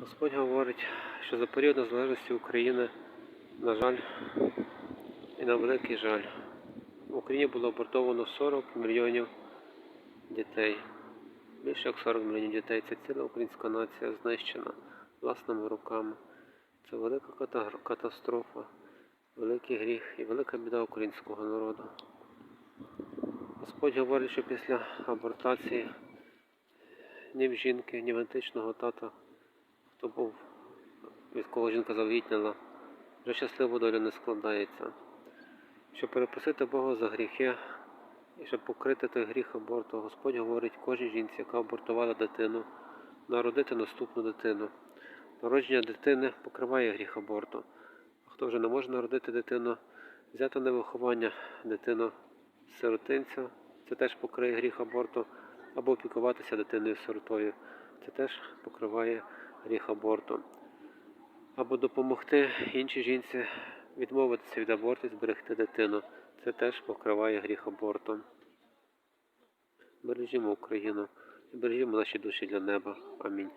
Господь говорить, що за період незалежності України, на жаль, і на великий жаль, в Україні було абортовано 40 мільйонів дітей. Більше як 40 мільйонів дітей. Це ціла українська нація знищена власними руками. Це велика катастрофа, великий гріх і велика біда українського народу. Господь говорить, що після абортації ні в жінки, ні в античного тата, хто був, від жінка завгітніла, вже щаслива доля не складається. Щоб перепросити Бога за гріхи і щоб покрити той гріх аборту, Господь говорить кожній жінці, яка абортувала дитину, народити наступну дитину. Народження дитини покриває гріх аборту. А хто вже не може народити дитину, взяти на виховання дитину сиротинця, це теж покриє гріх аборту, або опікуватися дитиною сиротою, це теж покриває гріх аборту. Або допомогти іншій жінці відмовитися від аборту і зберегти дитину. Це теж покриває гріх аборту. Бережімо Україну і бережімо наші душі для неба. Амінь.